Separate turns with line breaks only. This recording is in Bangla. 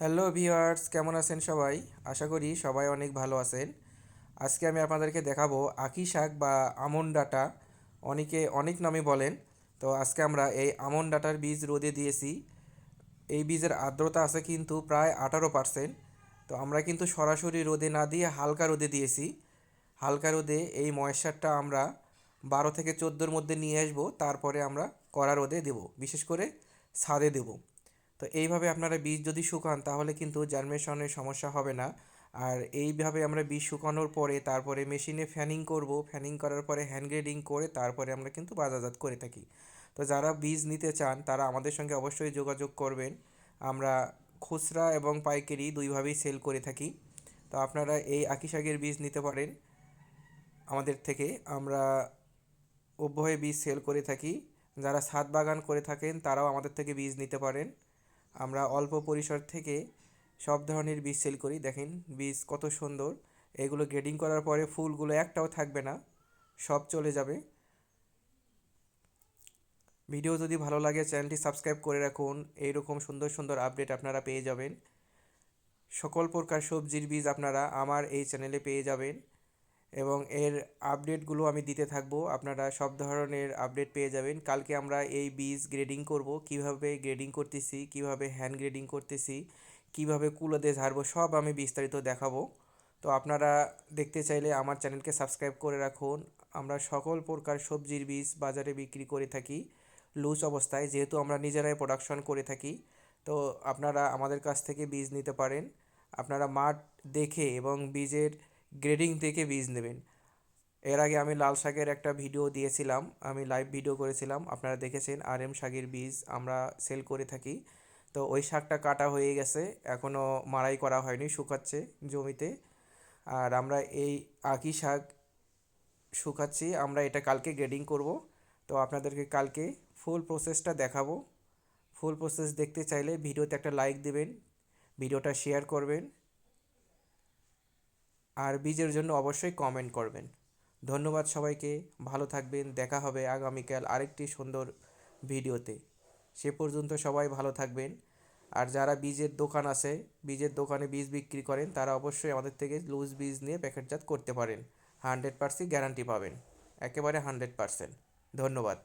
হ্যালো ভিউয়ার্স কেমন আছেন সবাই? আশা করি সবাই অনেক ভালো আছেন। আজকে আমি আপনাদেরকে দেখাবো আকি শাক বা আমন ডাটা। অনেকে অনেক নামে বলেন। তো আজকে আমরা এই আমন ডাটার বীজ রোদে দিয়েছি। এই বীজের আর্দ্রতা আছে কিন্তু প্রায় আঠারো পার্সেন্ট। তো আমরা কিন্তু সরাসরি রোদে না দিয়ে হালকা রোদে দিয়েছি। হালকা রোদে এই ময়েশ্চারটা আমরা বারো থেকে চোদ্দোর মধ্যে নিয়ে আসব। তারপরে আমরা কড়া রোদে দেবো। বিশেষ করে ছাদে দেবো। তো এইভাবে আপনারা বীজ যদি শুকান, তাহলে কিন্তু জার্মেশনের সমস্যা হবে না। আর এইভাবে আমরা বীজ শুকানোর পরে, তারপরে মেশিনে ফ্যানিং করব। ফ্যানিং করার পরে হ্যান্ড গ্রেডিং করে, তারপরে আমরা কিন্তু বাজারজাত করে থাকি। তো যারা বীজ নিতে চান, তারা আমাদের সঙ্গে অবশ্যই যোগাযোগ করবেন। আমরা খুচরা এবং পাইকারি দুইভাবেই সেল করে থাকি। তো আপনারা এই আকি শাকের বীজ নিতে পারেন। আমাদের থেকে আমরা উভয় বীজ সেল করে থাকি। যারা ছাদ বাগান করে থাকেন, তারাও আমাদের থেকে বীজ নিতে পারেন। আমরা অল্প পরিসর থেকে সব ধরনের বীজ সেল করি। দেখেন, বীজ কত সুন্দর। এগুলো গ্রেডিং করার পরে ফুলগুলো একটাও থাকবে না, সব চলে যাবে। ভিডিও যদি ভালো লাগে, চ্যানেলটি সাবস্ক্রাইব করে রাখুন। এইরকম সুন্দর সুন্দর আপডেট আপনারা পেয়ে যাবেন। সকল প্রকার সবজির বীজ আপনারা আমার এই চ্যানেলে পেয়ে যাবেন। এবং এর আপডেটগুলো আমি দিতে থাকব। আপনারা সব ধরনের আপডেট পেয়ে যাবেন। কালকে আমরা এই বীজ গ্রেডিং করব। কীভাবে গ্রেডিং করতেছি, কীভাবে হ্যান্ড গ্রেডিং করতেছি, কীভাবে কুলোতে ঝাড়বো, সব আমি বিস্তারিত দেখাবো। তো আপনারা দেখতে চাইলে আমার চ্যানেলকে সাবস্ক্রাইব করে রাখুন। আমরা সকল প্রকার সবজির বীজ বাজারে বিক্রি করে থাকি। লুজ অবস্থায়, যেহেতু আমরা নিজেরাই প্রোডাকশন করে থাকি। তো আপনারা আমাদের কাছ থেকে বীজ নিতে পারেন। আপনারা মাঠ দেখে এবং বীজের গ্রেডিং থেকে বীজ নেবেন। এর আগে আমি লাল শাকের একটা ভিডিও দিয়েছিলাম, আমি লাইভ ভিডিও করেছিলাম, আপনারা দেখেছেন আর এম শাকের বীজ আমরা সেল করে থাকি। তো ওই শাকটা কাটা হয়ে গেছে এখনও মাড়াই করা হয়নি, শুকাচ্ছে জমিতে। আর আমরা এই আকি শাক শুকাচ্ছি, আমরা এটা কালকে গ্রেডিং করব। তো আপনাদেরকে কালকে ফুল প্রসেসটা দেখাবো। ফুল প্রসেস দেখতে চাইলে ভিডিওতে একটা লাইক দেবেন ভিডিওটা শেয়ার করবেন। আর বীজের জন্য অবশ্যই কমেন্ট করবেন। ধন্যবাদ সবাইকে, ভালো থাকবেন, দেখা হবে আগামীকাল আরেকটি সুন্দর ভিডিওতে। সে পর্যন্ত সবাই ভালো থাকবেন। আর যারা বীজের দোকান আছে, বীজের দোকানে বীজ বিক্রি করেন, তারা অবশ্যই আমাদের থেকে লুজ বীজ নিয়ে প্যাকেটজাত করতে পারেন। হান্ড্রেড পার্সেন্ট গ্যারান্টি পাবেন। একেবারে হান্ড্রেড পার্সেন্ট ধন্যবাদ।